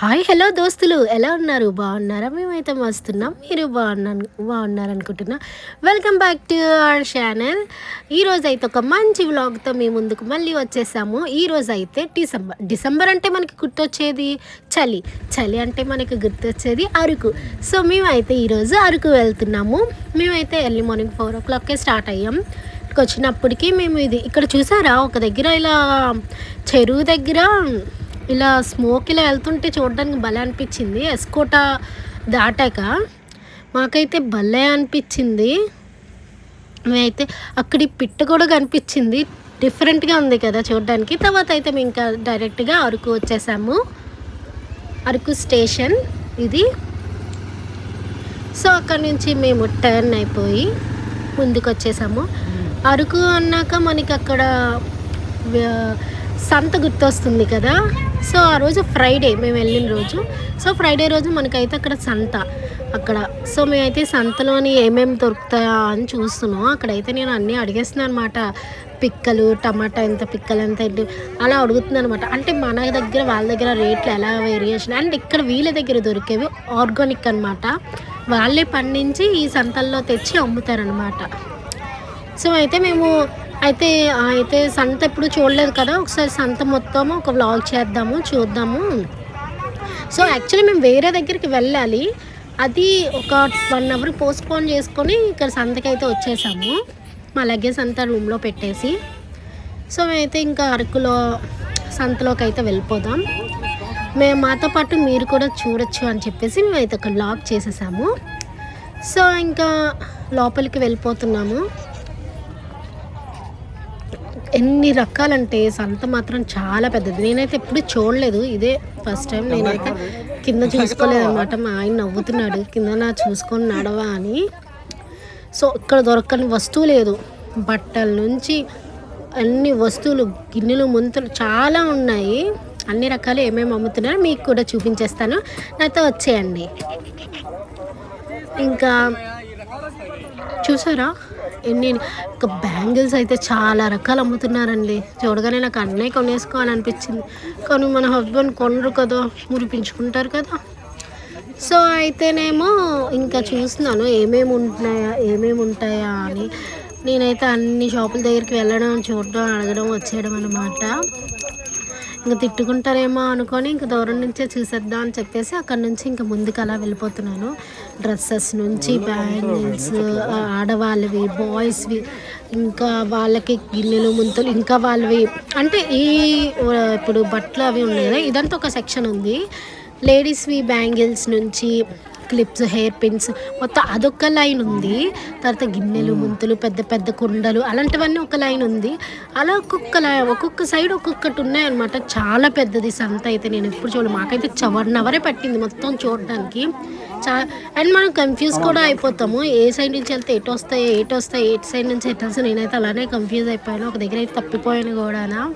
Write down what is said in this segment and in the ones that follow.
Hi hello దోస్తులు. ఎలా ఉన్నారు? బాగున్నారా? మేమైతే మస్తున్నాం. మీరు బాగున్నాను బాగున్నారనుకుంటున్నా. Welcome back to our channel ఈరోజు అయితే ఒక మంచి వ్లాగ్తో మీ ముందుకు మళ్ళీ వచ్చేసాము. ఈరోజు అయితే డిసెంబర్. డిసెంబర్ అంటే మనకి గుర్తొచ్చేది చలి. చలి అంటే మనకి గుర్తొచ్చేది అరకు. సో మేమైతే ఈరోజు అరకు వెళ్తున్నాము. మేమైతే ఎర్లీ మార్నింగ్ ఫోర్ ఓ క్లాక్కే స్టార్ట్ అయ్యాం. ఇక్కడికి వచ్చినప్పటికీ మేము ఇది ఇక్కడ చూసారా? ఒక దగ్గర ఇలా చెరువు దగ్గర ఇలా స్మోక్ ఇలా వెళ్తుంటే చూడడానికి భలే అనిపించింది. ఎస్కోట దాటాక మాకైతే భలే అనిపించింది. మేమైతే అక్కడి పిట్ట కూడా కనిపించింది. డిఫరెంట్గా ఉంది కదా చూడడానికి. తర్వాత అయితే మేము ఇంకా డైరెక్ట్గా అరకు వచ్చేసాము. అరకు స్టేషన్ ఇది. సో అక్కడ నుంచి మేము టర్న్ అయిపోయి ముందుకు వచ్చేసాము అరకు అన్నాక మనకి అక్కడ సంత గుర్తొస్తుంది కదా. సో ఆ రోజు ఫ్రైడే మేము వెళ్ళిన రోజు. సో ఫ్రైడే రోజు మనకైతే అక్కడ సంత. అక్కడ సో మేమైతే సంతలోని ఏమేమి దొరుకుతాయా అని చూస్తున్నాం. అక్కడైతే నేను అన్నీ అడిగేస్తున్నాను అనమాట పిక్కలు టమాటా ఎంత పిక్కలు ఎంత ఏంటి? అలా అడుగుతుంది అనమాట అంటే మన దగ్గర వాళ్ళ దగ్గర రేట్లు ఎలా వేరియేషన్ అండ్ ఇక్కడ వీళ్ళ దగ్గర దొరికేవి ఆర్గానిక్ అనమాట వాళ్ళే పండించి ఈ సంతల్లో తెచ్చి అమ్ముతారనమాట సో అయితే మేము అయితే అయితే సంత ఎప్పుడు చూడలేదు కదా. ఒకసారి సంత మొత్తం ఒక వ్లాగ్ చేద్దాము చూద్దాము. సో యాక్చువల్లీ మేము వేరే దగ్గరికి వెళ్ళాలి. అది ఒక వన్ అవర్ పోస్ట్ పోన్ చేసుకొని ఇక్కడ సంతకి అయితే వచ్చేసాము. మా లగేజ్ అంతా రూమ్లో పెట్టేసి. సో మేమైతే ఇంకా అరకులో సంతలోకి అయితే వెళ్ళిపోదాం. మేము మాతో పాటు మీరు కూడా చూడొచ్చు అని చెప్పేసి మేమైతే ఒక లాక్ చేసేసాము. సో ఇంకా లోపలికి వెళ్ళిపోతున్నాము. ఎన్ని రకాలంటే సంత మాత్రం చాలా పెద్దది. నేనైతే ఎప్పుడు చూడలేదు. ఇదే ఫస్ట్ టైం నేనైతే కింద చూసుకోలేదు అనమాట మా ఆయన నవ్వుతున్నాడు. కింద నా చూసుకొని నడవా అని. సో ఇక్కడ దొరకని వస్తువు లేదు. బట్టల నుంచి అన్ని వస్తువులు గిన్నెలు ముంతలు చాలా ఉన్నాయి. అన్ని రకాలు ఏమేమి అమ్ముతున్నారో మీకు కూడా చూపించేస్తాను. నాతో వచ్చేయండి. ఇంకా చూసారా? ఎన్ని ఇంకా బ్యాంగిల్స్ అయితే చాలా రకాలు అమ్ముతున్నారండి. చూడగానే నాకు అన్నీ కొనేసుకోవాలనిపించింది. కానీ మన హస్బెండ్ కొనరు కదా మురిపించుకుంటారు కదా. సో అయితేనేమో ఇంకా చూస్తున్నాను ఏమేమి ఉంటున్నాయా ఏమేమి ఉంటాయా అని. నేనైతే అన్ని షాపుల దగ్గరికి వెళ్ళడం చూడడం అడగడం వచ్చేయడం అనమాట ఇంకా తిట్టుకుంటారేమో అనుకొని ఇంకా దూరం నుంచే చూసేద్దాం అని చెప్పేసి అక్కడ నుంచి ఇంకా ముందుకు అలా వెళ్ళిపోతున్నాను. డ్రెస్సెస్ నుంచి బ్యాంగిల్స్ ఆడవాళ్ళవి బాయ్స్వి ఇంకా వాళ్ళకి గిన్నెలు ముంతలు ఇంకా వాళ్ళవి. అంటే ఈ ఇప్పుడు బట్టలు అవి ఉన్నాయి కదా ఇదంతా ఒక సెక్షన్ ఉంది. లేడీస్వి బ్యాంగిల్స్ నుంచి క్లిప్స్ హెయిర్ పిన్స్ మొత్తం అదొక లైన్ ఉంది. తర్వాత గిన్నెలు ముంతులు పెద్ద పెద్ద కుండలు అలాంటివన్నీ ఒక లైన్ ఉంది. అలా ఒక్కొక్క లై- ఒక్కొక్క సైడ్ ఒక్కొక్కటి ఉన్నాయన్నమాట. చాలా పెద్దది సంత అయితే నేను ఎప్పుడు చూడలేదు. మాకైతే వన్ అవరే పట్టింది మొత్తం చూడడానికి. చా అండ్ మనం కన్ఫ్యూజ్ కూడా అయిపోతాము. ఏ సైడ్ నుంచి వెళ్తే ఎటు వస్తాయి ఎటు వస్తాయి ఎటు సైడ్ నుంచి ఎటు వస్తాయి. నేనైతే అలానే కన్ఫ్యూజ్ అయిపోయాను. ఒక దగ్గర అయితే తప్పిపోయాను కూడానా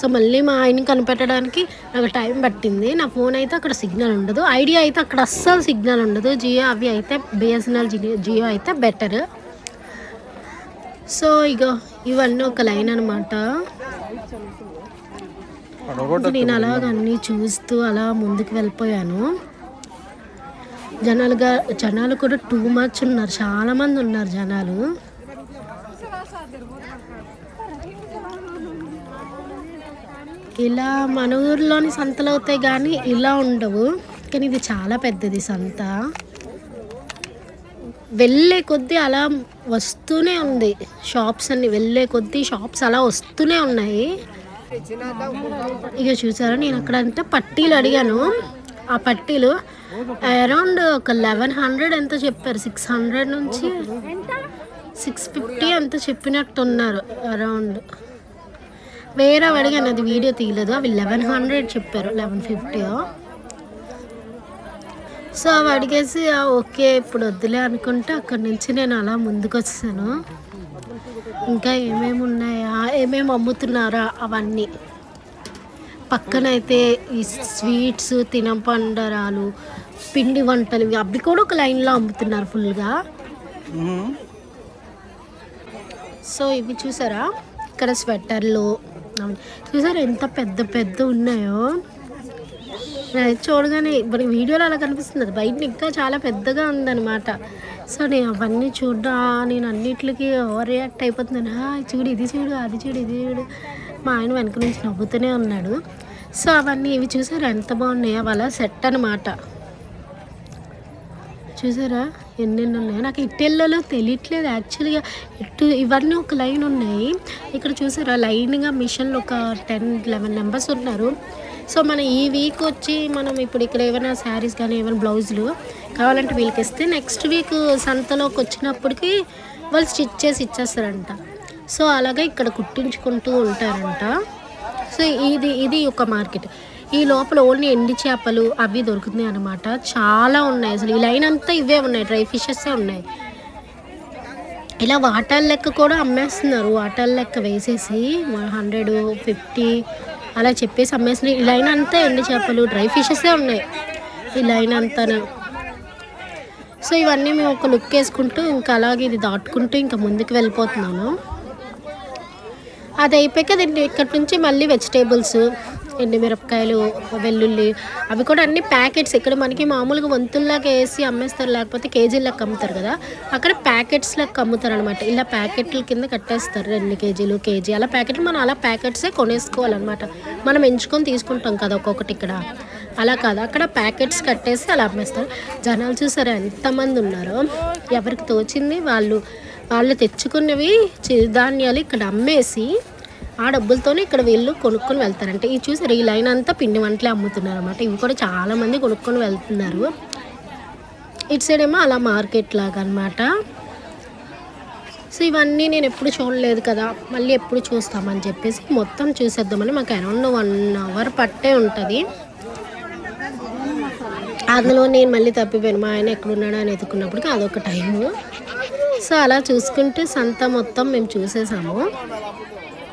సో మళ్ళీ మా ఆయన్ని కనిపెట్టడానికి నాకు టైం పట్టింది. నా ఫోన్ అయితే అక్కడ సిగ్నల్ ఉండదు. ఐడియా అయితే అక్కడ అస్సలు సిగ్నల్ ఉండదు. జియో అవి అయితే బిఎస్ఎన్ఎల్ జియో అయితే బెటర్ సో ఇక ఇవన్నీ ఒక లైన్ అనమాట నేను అలాగ అన్నీ చూస్తూ అలా ముందుకు వెళ్ళిపోయాను. జనాలుగా జనాలు కూడా టూ మచ్ ఉన్నారు. చాలా మంది ఉన్నారు జనాలు. ఇలా మన ఊర్లోని సంతలు అవుతాయి కానీ ఇలా ఉండవు. కానీ ఇది చాలా పెద్దది సంత. వెళ్ళే కొద్దీ అలా వస్తూనే ఉంది. షాప్స్ అన్ని వెళ్ళే కొద్దీ షాప్స్ అలా వస్తూనే ఉన్నాయి. ఇక చూసారా నేను అక్కడ అంటే పట్టీలు అడిగాను. ఆ పట్టీలు అరౌండ్ ఒక లెవెన్ హండ్రెడ్ ఎంత చెప్పారు? సిక్స్ హండ్రెడ్ నుంచి సిక్స్ ఫిఫ్టీ ఎంత చెప్పినట్టున్నారు అరౌండ్. వేరే అడిగాను అది వీడియో తీయలేదు. అవి లెవెన్ హండ్రెడ్ చెప్పారు లెవెన్ ఫిఫ్టీ సో అవి అడిగేసి "ఆ, ఓకే ఇప్పుడు వద్దులే అనుకుంటే అక్కడి నుంచి నేను అలా ముందుకు వచ్చాను ఇంకా ఏమేమి ఉన్నాయా? ఏమేమి అమ్ముతున్నారా? అవన్నీ. పక్కనైతే ఈ స్వీట్స్ తినపండరాలు పిండి వంటలు ఇవి అవి కూడా ఒక లైన్లో అమ్ముతున్నారు ఫుల్గా. సో ఇవి చూసారా? ఇక్కడ స్వెటర్లు చూసారు ఎంత పెద్ద పెద్ద ఉన్నాయో? చూడగానే మరి వీడియోలో అలా కనిపిస్తుంది అది బయట ఇంకా చాలా పెద్దగా ఉందన్నమాట. సో నేను అవన్నీ చూడ్డా నేను అన్నిటికి ఓవర్ రియాక్ట్ అయిపోతున్నాను చూడు ఇది చూడు అది చూడు ఇది చూడు. మా ఆయన వెనక నుంచి నవ్వుతూనే ఉన్నాడు. సో అవన్నీ ఇవి చూసారు ఎంత బాగున్నాయో వాళ్ళ సెట్ అనమాట చూసారా? ఎన్నెన్ని ఉన్నాయో నాకు ఇట్టెళ్ళలో తెలియట్లేదు యాక్చువల్గా. ఇటు ఇవన్నీ ఒక లైన్ ఉన్నాయి. ఇక్కడ చూసారా? లైన్గా మిషన్లు ఒక టెన్ లెవెన్ మెంబర్స్ ఉన్నారు. సో మనం ఈ వీక్ వచ్చి మనం ఇప్పుడు ఇక్కడ ఏమైనా శారీస్ కానీ ఏమైనా బ్లౌజులు కావాలంటే వీళ్ళకి ఇస్తే నెక్స్ట్ వీక్ సంతలోకి వచ్చినప్పటికి వాళ్ళు స్టిచ్ చేసి ఇచ్చేస్తారంట. సో అలాగే ఇక్కడ కుట్టించుకుంటూ ఉంటారంట. సో ఇది ఇది ఒక మార్కెట్. ఈ లోపల ఓన్లీ ఎండి చేపలు అవి దొరుకుతున్నాయి అనమాట చాలా ఉన్నాయి అసలు. ఈ లైన్ అంతా ఇవే ఉన్నాయి. డ్రై ఫిషెస్సే ఉన్నాయి. ఇలా వాటాల లెక్క కూడా అమ్మేస్తున్నారు. వాటాల లెక్క వేసేసి హండ్రెడ్ ఫిఫ్టీ అలా చెప్పేసి అమ్మేస్తున్నారు. ఈ లైన్ అంతా ఎండి చేపలు డ్రై ఫిషెస్సే ఉన్నాయి. ఈ లైన్ అంతా సో ఇవన్నీ మేము ఒక లుక్ వేసుకుంటూ ఇంకా అలాగే ఇది దాటుకుంటూ ఇంకా ముందుకు వెళ్ళిపోతున్నాను. అది అయిపోయాక దీన్ని ఇక్కడి నుంచి మళ్ళీ వెజిటేబుల్స్ ఎండుమిరపకాయలు వెల్లుల్లి అవి కూడా అన్ని ప్యాకెట్స్. ఇక్కడ మనకి మామూలుగా వంతుల్లాగా వేసి అమ్మేస్తారు లేకపోతే కేజీలకు అమ్ముతారు కదా. అక్కడ ప్యాకెట్స్ లెక్క అమ్ముతారు అనమాట ఇలా ప్యాకెట్ల కింద కట్టేస్తారు రెండు కేజీలు కేజీ. అలా ప్యాకెట్లు మనం అలా ప్యాకెట్సే కొనేసుకోవాలన్నమాట. మనం ఎంచుకొని తీసుకుంటాం కదా ఒక్కొక్కటి ఇక్కడ. అలా కాదు అక్కడ ప్యాకెట్స్ కట్టేసి అలా అమ్మేస్తారు. జనాలు చూసారా ఎంతమంది ఉన్నారో? ఎవరికి తోచింది వాళ్ళు? వాళ్ళు తెచ్చుకున్నవి చిరుధాన్యాలు ఇక్కడ అమ్మేసి ఆ డబ్బులతోనే ఇక్కడ వీళ్ళు కొనుక్కొని వెళ్తారంటే ఇది చూసారు ఈ లైన్ అంతా పిండి వంటలే అమ్ముతున్నారు అనమాట ఇవి కూడా చాలామంది కొనుక్కొని వెళ్తున్నారు. ఇటు సైడ్ ఏమో అలా మార్కెట్ లాగా అనమాట సో ఇవన్నీ నేను ఎప్పుడు చూడలేదు కదా మళ్ళీ ఎప్పుడు చూస్తామని చెప్పేసి మొత్తం చూసేద్దామని మాకు అరౌండ్ వన్ అవర్ పట్టే ఉంటుంది. అందులో నేను మళ్ళీ తప్పిపోయాను. మా ఆయన ఎక్కడున్నాడో అని ఎత్తుకున్నప్పటికీ అదొక టైము. సో అలా చూసుకుంటే సంత మొత్తం మేము చూసేసాము.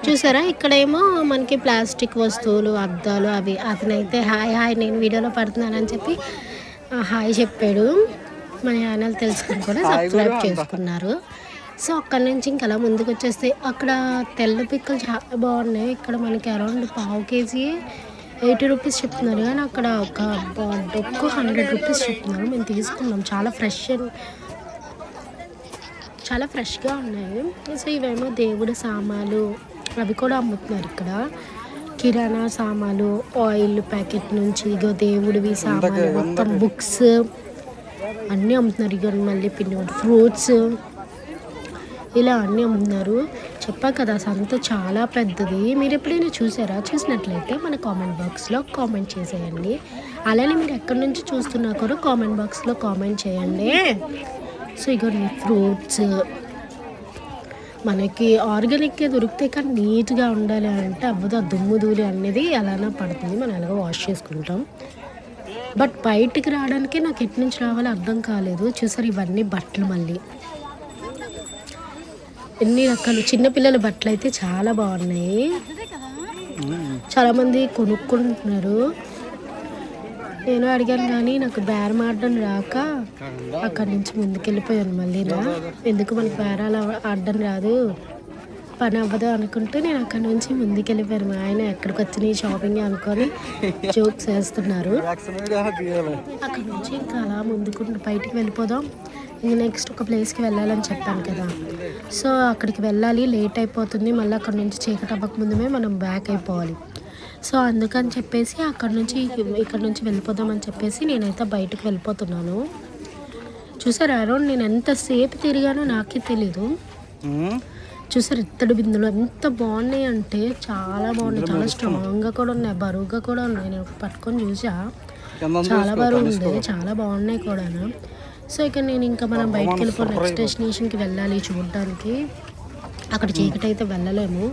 చూసారా? ఇక్కడేమో మనకి ప్లాస్టిక్ వస్తువులు అద్దాలు అవి అతనైతే హాయ్ హాయ్ నేను వీడియోలో పడుతున్నానని చెప్పి హాయ్ చెప్పాడు. మన ఛానల్ తెలుసుకుని కూడా సబ్స్క్రైబ్ చేసుకున్నారు. సో అక్కడి నుంచి ఇంకా అలా ముందుకు వచ్చేస్తే అక్కడ తెల్ల పిక్కలు చాలా బాగున్నాయి. ఇక్కడ మనకి అరౌండ్ పావు కేజీ ఎయిటీ రూపీస్ చెప్తున్నారు. కానీ అక్కడ ఒక డొక్కు హండ్రెడ్ రూపీస్ చెప్తున్నారు. మేము తీసుకున్నాం. చాలా ఫ్రెష్ చాలా ఫ్రెష్గా ఉన్నాయి. సో ఇవేమో దేవుడి సామాలు అవి కూడా అమ్ముతున్నారు ఇక్కడ. కిరాణా సామాలు ఆయిల్ ప్యాకెట్ నుంచి ఇగో దేవుడివి సామాలు మొత్తం బుక్స్ అన్నీ అమ్ముతున్నారు. ఇగో మళ్ళీ పిండి ఫ్రూట్స్. ఇలా అన్నీ అమ్ముతున్నారు. చెప్పా కదా సంత చాలా పెద్దది. మీరు ఎప్పుడైనా చూసారా? చూసినట్లయితే మన కామెంట్ బాక్స్లో కామెంట్ చేసేయండి. అలానే మీరు ఎక్కడి నుంచి చూస్తున్నా కూడా కామెంట్ బాక్స్లో కామెంట్ చేయండి. సో ఇక ఫ్రూట్స్ మనకి ఆర్గానిక్గా దొరికితే కానీ నీట్గా ఉండాలి అంటే అవ్వదు. ఆ దుమ్ము ధూళి అనేది అలానే పడుతుంది. మనం ఎలాగో వాష్ చేసుకుంటాం. బట్ బయటికి రావడానికి నాకు ఎటు నుంచి రావాలో అర్థం కాలేదు. చూసారు ఇవన్నీ బట్టలు మళ్ళీ. ఎన్ని రకాలు? చిన్నపిల్లల బట్టలు అయితే చాలా బాగున్నాయి. చాలామంది కొనుక్కుంటున్నారు. నేను అడిగాను కానీ నాకు బేరం ఆడడం రాక అక్కడి నుంచి ముందుకెళ్ళిపోయాను మళ్ళీ ఎందుకు మనకి బేరాలు ఆడడం రాదు? పని అవ్వదు అనుకుంటూ నేను అక్కడి నుంచి ముందుకెళ్ళిపోయాను. మా ఆయన ఎక్కడికి వచ్చినాయి షాపింగ్ అనుకొని జోక్స్ వేస్తున్నారు అక్కడ నుంచి ఇంకా అలా ముందుకు బయటికి వెళ్ళిపోదాం. ఇంక నెక్స్ట్ ఒక ప్లేస్కి వెళ్ళాలని చెప్పాను కదా. సో అక్కడికి వెళ్ళాలి లేట్ అయిపోతుంది. మళ్ళీ అక్కడ నుంచి చీకటి అవ్వక ముందుమే మనం బ్యాక్ అయిపోవాలి. సో అందుకని చెప్పేసి అక్కడ నుంచి ఇక్కడ నుంచి వెళ్ళిపోదామని చెప్పేసి నేనైతే బయటకు వెళ్ళిపోతున్నాను. చూసారు అరౌండ్ నేను ఎంతసేపు తిరిగానో నాకే తెలీదు. చూసారు ఇత్తడి బిందులు ఎంత బాగున్నాయి అంటే చాలా బాగున్నాయి. చాలా స్ట్రాంగ్గా కూడా ఉన్నాయి బరువుగా కూడా ఉన్నాయి. నేను పట్టుకొని చూసా. చాలా బరువు ఉంది చాలా బాగున్నాయి కూడా సో ఇక నేను ఇంకా మనం బయటకు వెళ్ళిపో నెక్స్ట్ డెస్టినేషన్కి వెళ్ళాలి చూడడానికి. అక్కడ చీకటి అయితే వెళ్ళలేము.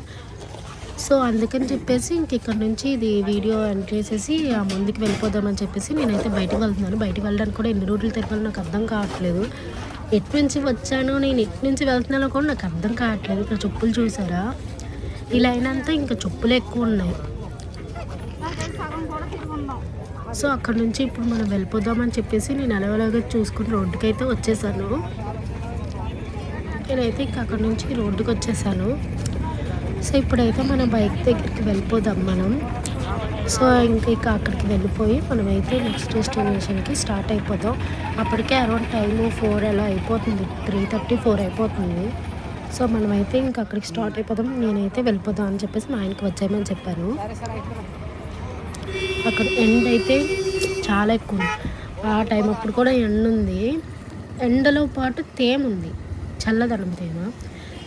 సో అందుకని చెప్పేసి ఇంక ఇక్కడ నుంచి ఇది వీడియో ఎండ్ చేసేసి ఆ ముందుకు వెళ్ళిపోదామని చెప్పేసి నేనైతే బయటకు వెళ్తున్నాను. బయటకు వెళ్ళడానికి కూడా ఎన్ని రోజులు తిరగాలో నాకు అర్థం కావట్లేదు. ఎటు నుంచి వచ్చానో నేను ఎటు నుంచి వెళ్తున్నానో కూడా నాకు అర్థం కావట్లేదు. ఇక్కడ చెప్పులు చూసారా? ఇలా అయినంత ఇంకా చెప్పులు ఎక్కువ ఉన్నాయి. సో అక్కడ నుంచి ఇప్పుడు మనం వెళ్ళిపోదామని చెప్పేసి నేను అలవలాగా చూసుకుని రోడ్డుకి అయితే వచ్చేసాను. నేనైతే ఇంకా అక్కడ నుంచి రోడ్డుకి వచ్చేసాను సో ఇప్పుడైతే మన బైక్ దగ్గరికి వెళ్ళిపోదాం మనం. సో ఇంకా ఇక అక్కడికి వెళ్ళిపోయి మనమైతే నెక్స్ట్ డెస్టినేషన్కి స్టార్ట్ అయిపోదాం అప్పటికే అరౌండ్ టైము ఫోర్ అలా అయిపోతుంది. త్రీ థర్టీ ఫోర్ అయిపోతుంది. సో మనమైతే ఇంకా అక్కడికి స్టార్ట్ అయిపోదాం. నేనైతే వెళ్ళిపోదాం అని చెప్పేసి మా ఆయనకి వచ్చాయమని చెప్పాను. అక్కడ ఎండ్ అయితే చాలా ఎక్కువ ఉంది. ఆ టైం అప్పుడు కూడా ఎండ ఉంది ఎండలో పాటు తేమ ఉంది. చల్లదనం తేమ.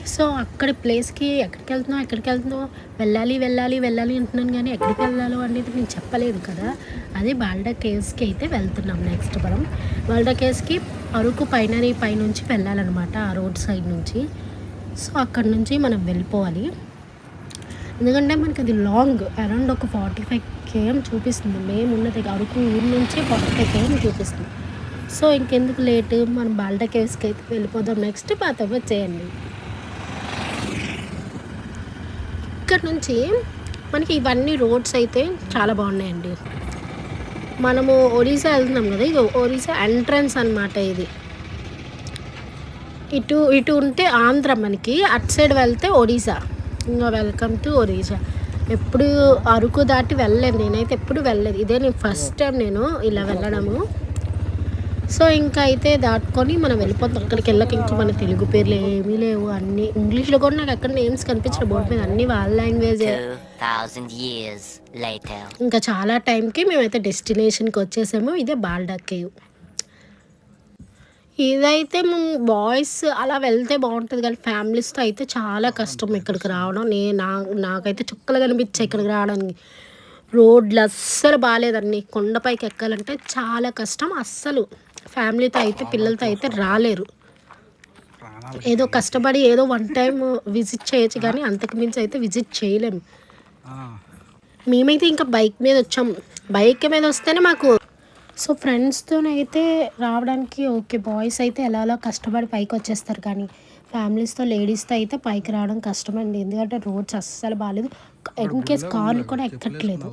సో అక్కడ ప్లేస్కి ఎక్కడికి వెళ్తున్నావు ఎక్కడికి వెళ్తున్నావు? వెళ్ళాలి వెళ్ళాలి వెళ్ళాలి అంటున్నాను కానీ ఎక్కడికి వెళ్ళాలో అనేది నేను చెప్పలేదు కదా. అదే బాల్డా కేవ్స్కి అయితే వెళ్తున్నాం నెక్స్ట్ మనం. బాల్డా కేవ్స్కి అరకు పైన పైనుంచి వెళ్ళాలన్నమాట ఆ రోడ్ సైడ్ నుంచి. సో అక్కడ నుంచి మనం వెళ్ళిపోవాలి. ఎందుకంటే మనకి అది లాంగ్ అరౌండ్ ఒక ఫార్టీ ఫైవ్ కేఎం చూపిస్తుంది. మేము ఉన్నది అరకు ఊరు నుంచి ఫార్టీ ఫైవ్ కేఎం చూపిస్తుంది. సో ఇంకెందుకు లేట్? మనం బాల్డా కేవ్స్కి అయితే వెళ్ళిపోదాం. నెక్స్ట్ పాత వచ్చేయండి ఇక్కడ నుంచి మనకి ఇవన్నీ రోడ్స్ అయితే చాలా బాగున్నాయండి. మనము ఒడిశా వెళ్తున్నాం కదా ఇది ఒడిశా ఎంట్రన్స్ అన్నమాట ఇది. ఇటు ఇటు ఉంటే ఆంధ్ర మనకి అటు సైడ్ వెళ్తే ఒడిశా ఇంకా వెల్కమ్ టు ఒడిశా ఎప్పుడు అరకు దాటి వెళ్ళలేదు నేనైతే ఎప్పుడు వెళ్ళలేదు. ఇదే నేను ఫస్ట్ టైం నేను ఇలా వెళ్ళడము. సో ఇంకా అయితే దాటుకొని మనం వెళ్ళిపోతాం. అక్కడికి వెళ్ళక ఇంకా మన తెలుగు పేర్లు ఏమీ లేవు. అన్ని ఇంగ్లీష్లో కూడా నాకు ఎక్కడ నేమ్స్ కనిపించిన బోర్డు మీద అన్ని వాళ్ళ లాంగ్వేజ్ 2,000 years later. ఇంకా చాలా టైంకి మేమైతే డెస్టినేషన్కి వచ్చేసాము. ఇదే బాల్డా కేవ్ ఇదైతే బాయ్స్ అలా వెళ్తే బాగుంటుంది కానీ ఫ్యామిలీస్తో అయితే చాలా కష్టం ఇక్కడికి రావడం. నే నా నాకైతే చుక్కలు కనిపించాయి ఇక్కడికి రావడానికి. రోడ్లు అస్సలు బాగాలేదండి కొండపైకి ఎక్కాలంటే చాలా కష్టం అస్సలు. ఫ్యామిలీతో అయితే పిల్లలతో అయితే రాలేరు. ఏదో కష్టపడి ఏదో వన్ టైం విజిట్ చేయొచ్చు కానీ అంతకు మించి అయితే విజిట్ చేయలేము మేమైతే ఇంకా బైక్ మీద వచ్చాం. బైక్ మీద వస్తేనే మాకు సో ఫ్రెండ్స్తోనైతే రావడానికి ఓకే బాయ్స్ అయితే ఎలాలో కష్టపడి పైకి వచ్చేస్తారు కానీ ఫ్యామిలీస్తో లేడీస్తో అయితే పైకి రావడం కష్టమండి. ఎందుకంటే రోడ్స్ అస్సలు బాగాలేదు ఇన్ కేస్ కార్లు కూడా ఎక్కట్లేదు.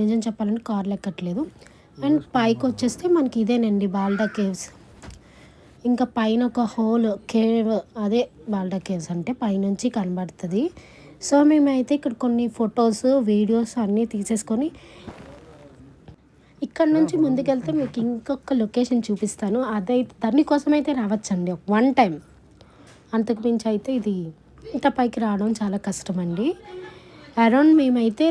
నిజం చెప్పాలంటే కార్లు ఎక్కట్లేదు. అండ్ పైకి వచ్చేస్తే మనకి ఇదేనండి బాల్డా కేవ్స్. ఇంకా పైన ఒక హోల్ కేవ్ అదే బాల్డా కేవ్స్ అంటే పైనుంచి కనబడుతుంది. సో మేమైతే ఇక్కడ కొన్ని ఫొటోస్ వీడియోస్ అన్నీ తీసేసుకొని ఇక్కడ నుంచి ముందుకెళ్తే మీకు ఇంకొక లొకేషన్ చూపిస్తాను. అదైతే దానికోసం అయితే రావచ్చండి వన్ టైం అంతకు మించి అయితే ఇది ఇంత పైకి రావడం చాలా కష్టం అండి అరౌండ్ మేమైతే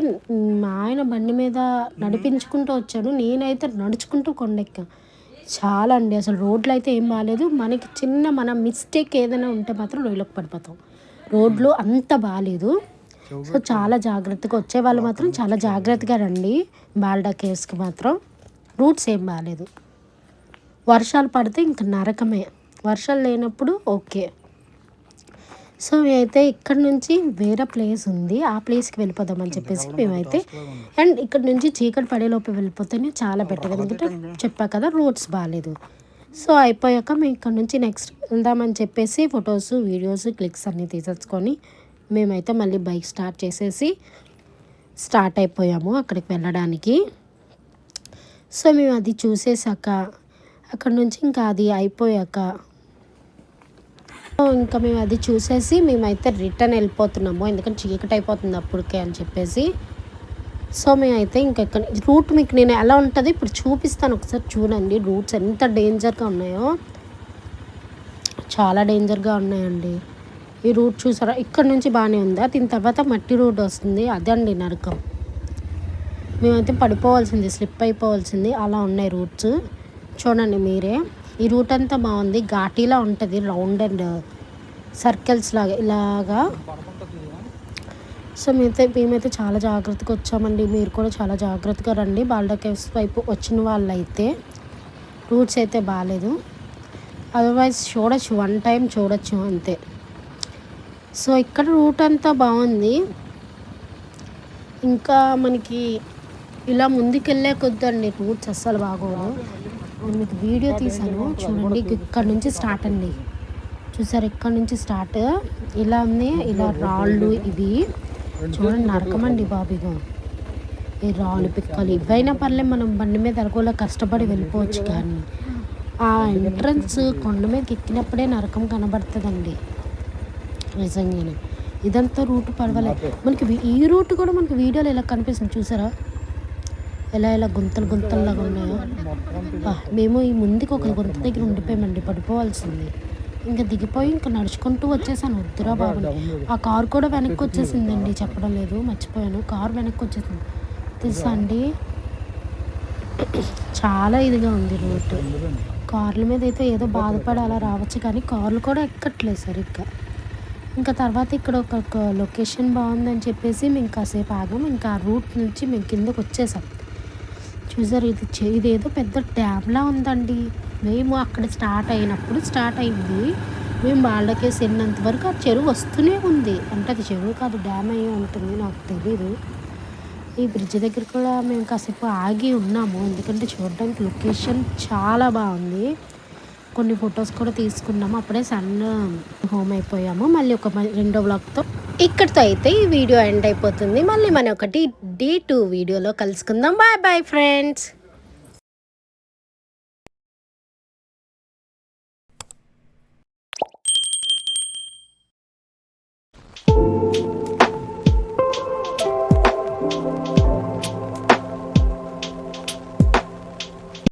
మా ఆయన బండి మీద నడిపించుకుంటూ వచ్చాడు. నేనైతే నడుచుకుంటూ కొండెక్కా. చాలా అండి అసలు రోడ్లు అయితే ఏం బాగాలేదు మనకి చిన్న మన మిస్టేక్ ఏదైనా ఉంటే మాత్రం రొయ్యలోకి పడిపోతాం. రోడ్లు అంత బాగాలేదు సో చాలా జాగ్రత్తగా వచ్చే వాళ్ళు మాత్రం చాలా జాగ్రత్తగా రండి. బాల్డా కేవ్స్కి మాత్రం రూట్స్ ఏం బాగాలేదు వర్షాలు పడితే ఇంక నరకమే. వర్షాలు లేనప్పుడు ఓకే. సో మేమైతే ఇక్కడ నుంచి వేరే ప్లేస్ ఉంది. ఆ ప్లేస్కి వెళ్ళిపోదామని చెప్పేసి మేమైతే అండ్ ఇక్కడ నుంచి చీకటి పడేలోపు వెళ్ళిపోతేనే చాలా బెటర్ ఎందుకంటే చెప్పా కదా రోడ్స్ బాగాలేదు సో అయిపోయాక మేము ఇక్కడ నుంచి నెక్స్ట్ వెళ్దామని చెప్పేసి ఫొటోస్ వీడియోస్ క్లిక్స్ అన్నీ తీసేసుకొని మేమైతే మళ్ళీ బైక్ స్టార్ట్ చేసేసి స్టార్ట్ అయిపోయాము అక్కడికి వెళ్ళడానికి. సో మేము అది చూసేసాక అక్కడ నుంచి ఇంకా అది అయిపోయాక ఇంకా మేము అది చూసేసి మేమైతే రిటర్న్ వెళ్ళిపోతున్నాము. ఎందుకంటే చీకటి అయిపోతుంది అప్పటికే అని చెప్పేసి. సో మేమైతే ఇంకా ఇక్కడ రూట్ మీకు నేను ఎలా ఉంటుంది ఇప్పుడు చూపిస్తాను ఒకసారి చూడండి. రూట్స్ ఎంత డేంజర్గా ఉన్నాయో. చాలా డేంజర్గా ఉన్నాయండి. ఈ రూట్ చూసారా? ఇక్కడ నుంచి బాగానే ఉందా. దీని తర్వాత మట్టి రూట్ వస్తుంది. అదండి నరకం. మేమైతే పడిపోవాల్సింది స్లిప్ అయిపోవాల్సింది. అలా ఉన్నాయి రూట్స్. చూడండి మీరే. ఈ రూట్ అంతా బాగుంది. ఘాటీలా ఉంటుంది రౌండ్ అండ్ సర్కిల్స్ లాగా ఇలాగా. సో మేమైతే మేమైతే చాలా జాగ్రత్తగా వచ్చామండి. మీరు కూడా చాలా జాగ్రత్తగా రండి. బాల్డా కేవ్స్ వైపు వచ్చిన వాళ్ళైతే రూట్స్ అయితే బాగాలేదు అదర్వైజ్ చూడొచ్చు వన్ టైం చూడొచ్చు అంతే. సో ఇక్కడ రూట్ అంతా బాగుంది. ఇంకా మనకి ఇలా ముందుకెళ్ళే కొద్దండి రూట్స్ అస్సలు బాగోవు. మీకు వీడియో తీసాను. చూడండి ఇక్కడ నుంచి స్టార్ట్ అండి. చూసారు ఇక్కడ నుంచి స్టార్ట్. ఇలా ఉంది ఇలా రాళ్ళు ఇవి. చూడండి నరకమండి బాబీగా ఈ రాళ్ళు పిక్కలు ఇవైనా పర్లే మనం బండి మీద అరగోలా కష్టపడి వెళ్ళిపోవచ్చు కానీ ఆ ఎంట్రన్స్ కొండ మీదకి ఎక్కినప్పుడే నరకం కనబడుతుందండి. నిజంగానే. ఇదంతా రూట్ పర్వాలేదు. మనకి ఈ రూట్ కూడా మనకి వీడియోలో ఎలా కనిపిస్తుంది. చూసారా? ఎలా ఎలా గుంతలు గుంతల్లాగా ఉన్నాయో. మేము ఈ ముందుకు ఒక గుంత దగ్గర ఉండిపోయామండి పడిపోవాల్సింది. ఇంకా దిగిపోయి ఇంకా నడుచుకుంటూ వచ్చేసాను. వద్దురా బాబు ఆ కార్ కూడా వెనక్కి వచ్చేసిందండి చెప్పడం లేదు మర్చిపోయాను. కార్ వెనక్కి వచ్చేసింది. తెలుసా అండి? చాలా ఇదిగా ఉంది రూట్ కార్ల మీద అయితే ఏదో బాధపడి అలా రావచ్చు కానీ కార్లు కూడా ఎక్కట్లేదు సరిగ్గా. ఇంకా తర్వాత ఇక్కడ ఒక ఒక లొకేషన్ బాగుందని చెప్పేసి మేము కాసేపు ఆగాం ఇంకా ఆ రూట్ నుంచి మేము కిందకు వచ్చేసాం. చూసారు ఇది ఇదేదో పెద్ద డ్యామ్లా ఉందండి. మేము అక్కడ స్టార్ట్ అయినప్పుడు స్టార్ట్ అయింది. మేము వాళ్ళకేసి వెళ్ళినంత వరకు ఆ చెరువు వస్తూనే ఉంది. అంటే అది చెరువు కాదు డ్యామ్ అయ్యి ఉంటుంది నాకు తెలీదు. ఈ బ్రిడ్జ్ దగ్గర కూడా మేము కాసేపు ఆగి ఉన్నాము. ఎందుకంటే చూడడానికి లొకేషన్ చాలా బాగుంది. కొన్ని ఫొటోస్ కూడా తీసుకున్నాము. అప్పుడే సన్ హోమ్ అయిపోయాము. మళ్ళీ ఒక మ- రెండో బ్లాగ్తో ఇక్కడితో అయితే ఈ వీడియో ఎండ్ అయిపోతుంది. మళ్ళీ మన ఒకటి డే టూ వీడియోలో కలుసుకుందాం. Bye bye friends.